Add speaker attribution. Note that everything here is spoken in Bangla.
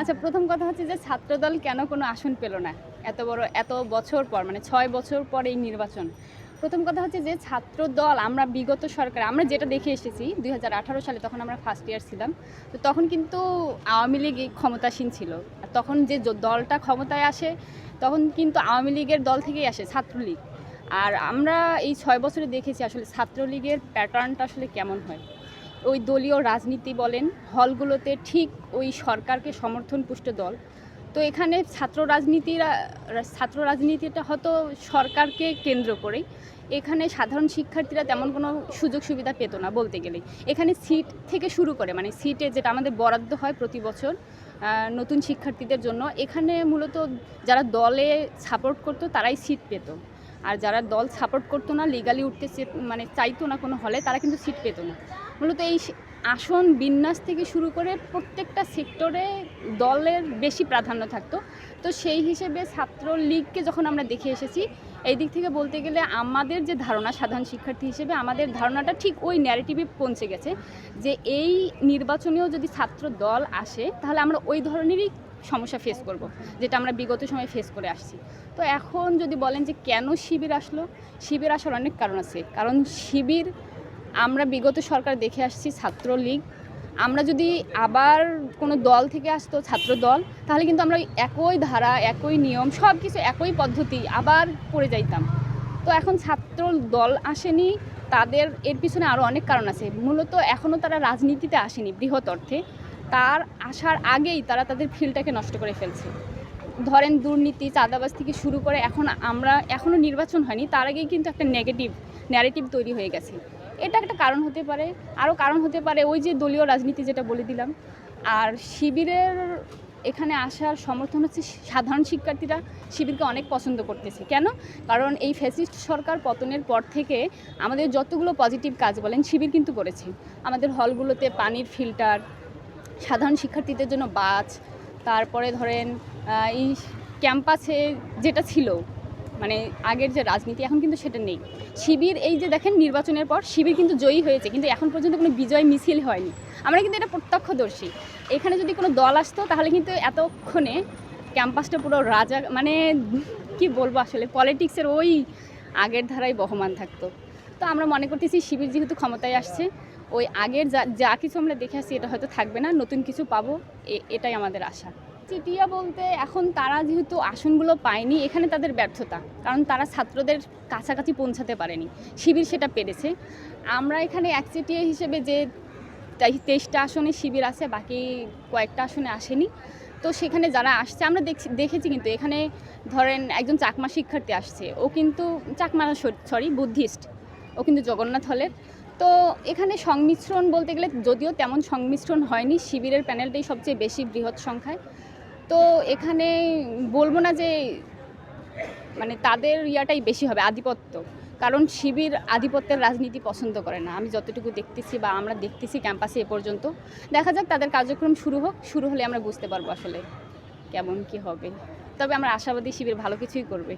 Speaker 1: আচ্ছা প্রথম কথা হচ্ছে যে ছাত্রদল কেন কোনো আসন পেল না? এত বড়, এত বছর পর মানে ছয় বছর পর এই নির্বাচন। প্রথম কথা হচ্ছে যে ছাত্রদল, আমরা বিগত সরকার, আমরা যেটা দেখে এসেছি, দুই হাজার আঠারো সালে তখন আমরা ফার্স্ট ইয়ার ছিলাম, তো তখন কিন্তু আওয়ামী লীগ ক্ষমতাসীন ছিল। তখন যে দলটা ক্ষমতায় আসে, তখন কিন্তু আওয়ামী লীগের দল থেকেই আসে ছাত্রলীগ। আর আমরা এই ছয় বছরে দেখেছি আসলে ছাত্রলীগের প্যাটার্নটা আসলে কেমন হয়। ওই দলীয় রাজনীতি বলেন, হলগুলোতে ঠিক ওই সরকারকে সমর্থন পুষ্ট দল। তো এখানে ছাত্র রাজনীতিরা, ছাত্র রাজনীতিটা হয়তো সরকারকে কেন্দ্র করেই। এখানে সাধারণ শিক্ষার্থীরা তেমন কোনো সুযোগ সুবিধা পেত না বলতে গেলে। এখানে সিট থেকে শুরু করে মানে সিটে যেটা আমাদের বরাদ্দ হয় প্রতি বছর নতুন শিক্ষার্থীদের জন্য, এখানে মূলত যারা দলে সাপোর্ট করতো তারাই সিট পেত। আর যারা দল সাপোর্ট করতো না লিগালি উঠতে মানে চাইতো না কোনো হলে, তারা কিন্তু সিট পেত না। মূলত এই আসন বিন্যাস থেকে শুরু করে প্রত্যেকটা সেক্টরে দলের বেশি প্রাধান্য থাকতো। তো সেই হিসেবে ছাত্রলীগকে যখন আমরা দেখে এসেছি, এই দিক থেকে বলতে গেলে আমাদের যে ধারণা, সাধারণ শিক্ষার্থী হিসেবে আমাদের ধারণাটা ঠিক ওই ন্যারেটিভে পৌঁছে গেছে যে, এই নির্বাচনেও যদি ছাত্র দল আসে, তাহলে আমরা ওই ধরনেরই সমস্যা ফেস করব, যেটা আমরা বিগত সময় ফেস করে আসছি। তো এখন যদি বলেন যে কেন শিবির আসলো, শিবির আসার অনেক কারণ আছে। কারণ শিবির, আমরা বিগত সরকার দেখে আসছি ছাত্রলীগ। আমরা যদি আবার কোনো দল থেকে আসতো ছাত্র দল তাহলে কিন্তু আমরা একই ধারা, একই নিয়ম সব কিছু একই পদ্ধতি আবার পড়ে যাইতাম। তো এখন ছাত্র দল আসেনি, তাদের এর পিছনে আরও অনেক কারণ আছে। মূলত এখনও তারা রাজনীতিতে আসেনি বৃহৎ অর্থে। তার আসার আগেই তারা তাদের ফিল্ডটাকে নষ্ট করে ফেলছে। ধরেন দুর্নীতি, চাঁদাবাজ থেকে শুরু করে এখন আমরা এখনও নির্বাচন হয়নি, তার আগেই কিন্তু একটা নেগেটিভ ন্যারেটিভ তৈরি হয়ে গেছে। এটা একটা কারণ হতে পারে, আরও কারণ হতে পারে ওই যে দলীয় রাজনীতি যেটা বলে দিলাম। আর শিবিরের এখানে আসার সমর্থন হচ্ছে সাধারণ শিক্ষার্থীরা শিবিরকে অনেক পছন্দ করতেছে। কেন? কারণ এই ফ্যাসিস্ট সরকার পতনের পর থেকে আমাদের যতগুলো পজিটিভ কাজ বলেন, শিবির কিন্তু করেছে। আমাদের হলগুলোতে পানির ফিল্টার সাধারণ শিক্ষার্থীদের জন্য বাস, তারপরে ধরেন এই ক্যাম্পাসে যেটা ছিল মানে আগের যে রাজনীতি, এখন কিন্তু সেটা নেই। শিবির, এই যে দেখেন নির্বাচনের পর শিবির কিন্তু জয়ী হয়েছে, কিন্তু এখন পর্যন্ত কোনো বিজয় মিছিল হয়নি। আমরা কিন্তু এটা প্রত্যক্ষদর্শী। এখানে যদি কোনো দল আসতো, তাহলে কিন্তু এতক্ষণে ক্যাম্পাসটা পুরো রাজা মানে কি বলব আসলে পলিটিক্সের ওই আগের ধারায় বহমান থাকতো। তো আমরা মনে করতেছি শিবির যেহেতু ক্ষমতায় আসছে, ওই আগের যা যা কিছু আমরা দেখে আসছি এটা হয়তো থাকবে না, নতুন কিছু পাবো এটাই আমাদের আশা। চিটিয়া বলতে এখন তারা যেহেতু আসনগুলো পায়নি, এখানে তাদের ব্যর্থতা, কারণ তারা ছাত্রদের কাছাকাছি পৌঁছাতে পারেনি, শিবির সেটা পেরেছে। আমরা এখানে একচেটিয়া হিসেবে যে তেই- তেইশটা আসনে শিবির আছে, বাকি কয়েকটা আসনে আসেনি। তো সেখানে যারা আসছে, আমরা দেখছি, দেখেছি কিন্তু এখানে ধরেন একজন চাকমা শিক্ষার্থী আসছে, ও কিন্তু চাকমা সরি বুদ্ধিস্ট। ও কিন্তু জগন্নাথ হলের। তো এখানে সংমিশ্রণ বলতে গেলে যদিও তেমন সংমিশ্রণ হয়নি, শিবিরের প্যানেলটাই সবচেয়ে বেশি বৃহৎ সংখ্যায়। তো এখানে বলব না যে মানে তাদের ইয়াটাই বেশি হবে, আধিপত্য। কারণ শিবির আধিপত্যের রাজনীতি পছন্দ করে না। আমি যতটুকু দেখতেছি বা আমরা দেখতেছি ক্যাম্পাসে এ পর্যন্ত, দেখা যাক তাদের কার্যক্রম শুরু হোক, শুরু হলে আমরা বুঝতে পারব আসলে কেমন কি হবে। তবে আমরা আশাবাদী শিবির ভালো কিছুই করবে।